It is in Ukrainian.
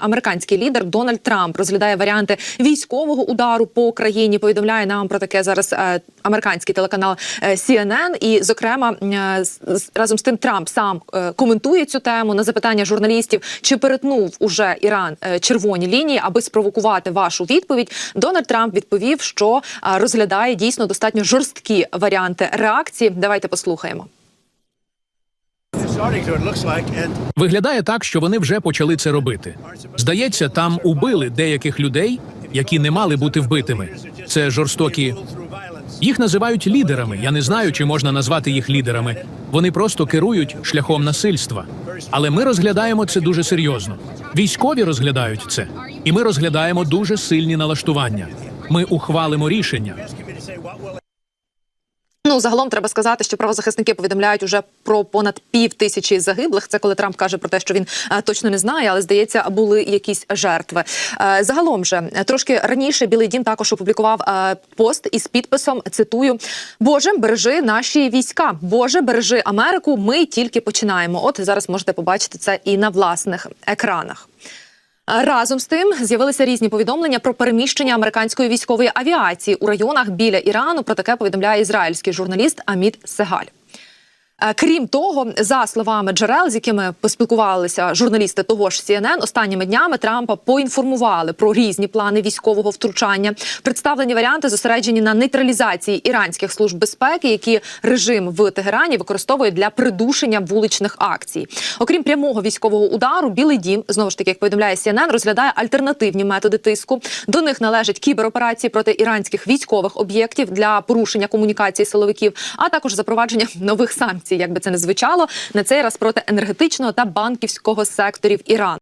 Американський лідер Дональд Трамп розглядає варіанти військового удару по країні. Повідомляє нам про таке зараз е, американський телеканал е, CNN. І, зокрема, е, разом з тим Трамп сам коментує цю тему на запитання журналістів, чи перетнув уже Іран червоні лінії, аби спровокувати вашу відповідь. Дональд Трамп відповів, що розглядає дійсно достатньо жорсткі варіанти реакції. Давайте послухаємо. Виглядає так, що вони вже почали це робити. Здається, там убили деяких людей, які не мали бути вбитими. Це жорстокі. Їх називають лідерами. Я не знаю, чи можна назвати їх лідерами. Вони просто керують шляхом насильства. Але ми розглядаємо це дуже серйозно. Військові розглядають це, і ми розглядаємо дуже сильні налаштування. Ми ухвалимо рішення. Ну, загалом треба сказати, що правозахисники повідомляють уже про понад пів тисячі загиблих. Це коли Трамп каже про те, що він е, точно не знає, але здається, були якісь жертви. Е, загалом же е, трошки раніше Білий Дім також опублікував пост із підписом. Цитую: Боже, бережи наші війська. Боже, бережи Америку. Ми тільки починаємо. От зараз можете побачити це і на власних екранах. Разом з тим з'явилися різні повідомлення про переміщення американської військової авіації у районах біля Ірану. Про таке повідомляє ізраїльський журналіст Амід Сегаль. Е, Крім того, за словами джерел, з якими поспілкувалися журналісти того ж CNN, останніми днями Трампа поінформували про різні плани військового втручання. Представлені варіанти зосереджені на нейтралізації іранських служб безпеки, які режим в Тегерані використовує для придушення вуличних акцій. Окрім прямого військового удару, Білий Дім знову ж таки, як повідомляє CNN, розглядає альтернативні методи тиску. До них належать кібероперації проти іранських військових об'єктів для порушення комунікації силовиків, а також запровадження нових санкцій, як би це не звучало, на цей раз проти енергетичного та банківського секторів Ірану.